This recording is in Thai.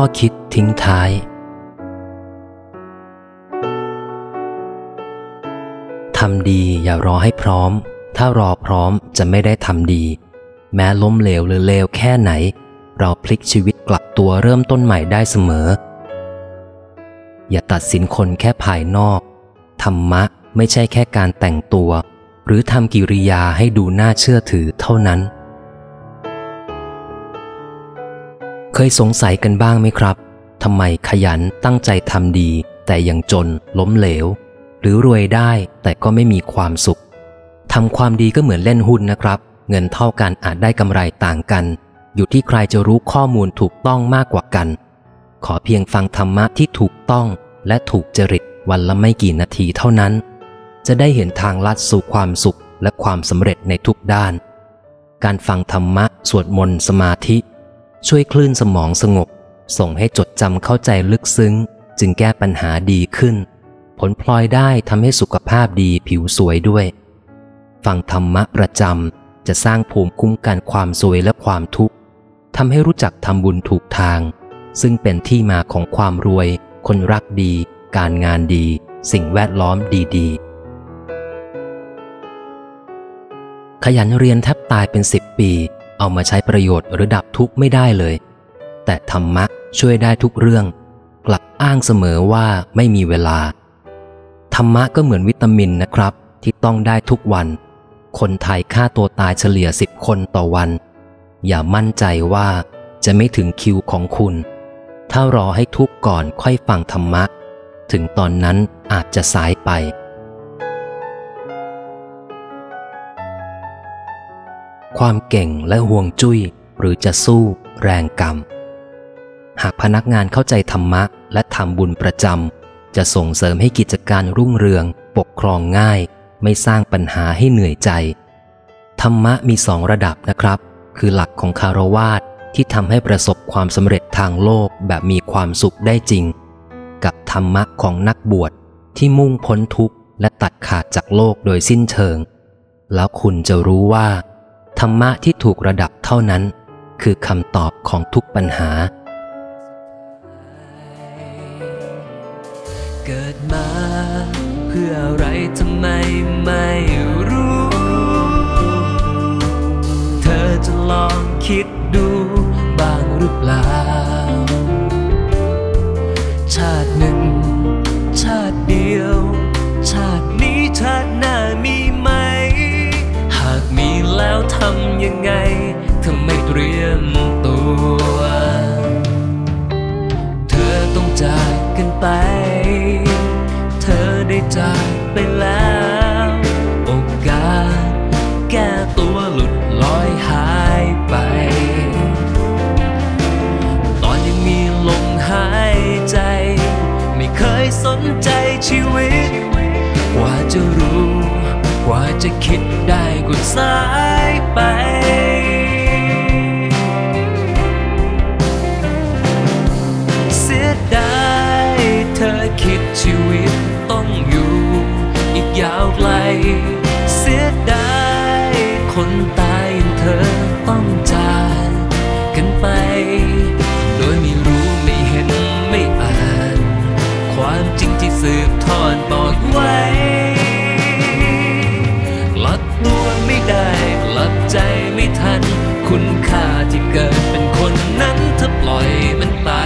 ข้อคิดทิ้งท้าย ทำดีอย่ารอให้พร้อม ถ้ารอพร้อมจะไม่ได้ทำดี แม้ล้มเหลวหรือเลวแค่ไหน เราพลิกชีวิตกลับตัวเริ่มต้นใหม่ได้เสมอ อย่าตัดสินคนแค่ภายนอก ธรรมะไม่ใช่แค่การแต่งตัว หรือทำกิริยาให้ดูน่าเชื่อถือเท่านั้น เคยสงสัยกันบ้างไหมครับทำไมขยันตั้งใจทำดี แต่ยังจนล้มเหลว หรือรวยได้แต่ก็ไม่มีความสุขทำความดีก็เหมือนเล่นหุ้นนะครับ เงินเท่ากันอาจได้กำไรต่างกัน อยู่ที่ใครจะรู้ข้อมูลถูกต้องมากกว่ากัน ขอเพียงฟังธรรมะที่ถูกต้องและถูกจริตวันละไม่กี่นาทีเท่านั้น จะได้เห็นทางลัดสู่ความสุขและความสำเร็จในทุกด้าน การฟังธรรมะสวดมนต์สมาธิ ช่วยคลื่นสมองสงบ ส่งให้จดจำเข้าใจลึกซึ้ง จึงแก้ปัญหาดีขึ้น ผลพลอยได้ทำให้สุขภาพดีผิวสวยด้วย ฟังธรรมะประจำจะสร้างภูมิคุ้มกันความสวยและความทุกข์ทำให้รู้จักทำบุญถูกทาง ซึ่งเป็นที่มาของความรวย คนรักดี การงานดี สิ่งแวดล้อมดีๆขยันเรียนแทบตายเป็นสิบปี เอามาใช้ประโยชน์หรือดับทุกข์ไม่ได้เลย แต่ธรรมะช่วยได้ทุกเรื่อง กลับอ้างเสมอว่าไม่มีเวลา ธรรมะก็เหมือนวิตามินนะครับ ที่ต้องได้ทุกวัน คนไทยฆ่าตัวตายเฉลี่ยสิบคนต่อวัน อย่ามั่นใจว่าจะไม่ถึงคิวของคุณ ถ้ารอให้ทุกข์ก่อนค่อยฟังธรรมะ ถึงตอนนั้นอาจจะสายไป ความเก่งและห่วงจุ้ย หรือจะสู้ แรงกรรม หากพนักงานเข้าใจธรรมะและทำบุญประจำจะส่งเสริมให้กิจการรุ่งเรือง ปกครองง่าย ไม่สร้างปัญหาให้เหนื่อยใจ ธรรมะมีสองระดับนะครับ คือหลักของคารวาสที่ทำให้ประสบความสำเร็จทางโลกแบบมีความสุขได้จริง กับธรรมะของนักบวชที่มุ่งพ้นทุกข์และตัดขาดจากโลกโดยสิ้นเชิง แล้วคุณจะรู้ว่า ธรรมะที่ถูกระดับเท่านั้น คือคำตอบของทุกปัญหา เกิดมาเพื่ออะไรทำไมไม่รู้ เธอจะลองคิดดู ตัว เธอต้องจากกันไป เธอได้จากไปแล้ว โอกาสแก้ตัวหลุดลอยหายไป ตอนยังมีลมหายใจ ไม่เคยสนใจชีวิต กว่าจะรู้ กว่าจะคิดได้ก็สาย ไกล เสียดายคนตายอย่างเธอต้องจากกันไป โดยไม่รู้ไม่เห็นไม่อ่าน ความจริงที่สืบทอดบอกไว้ลับตัวไม่ได้กลับใจไม่ทัน คุณค่าที่เกิดเป็นคนนั้นถ้าปล่อยมันตาย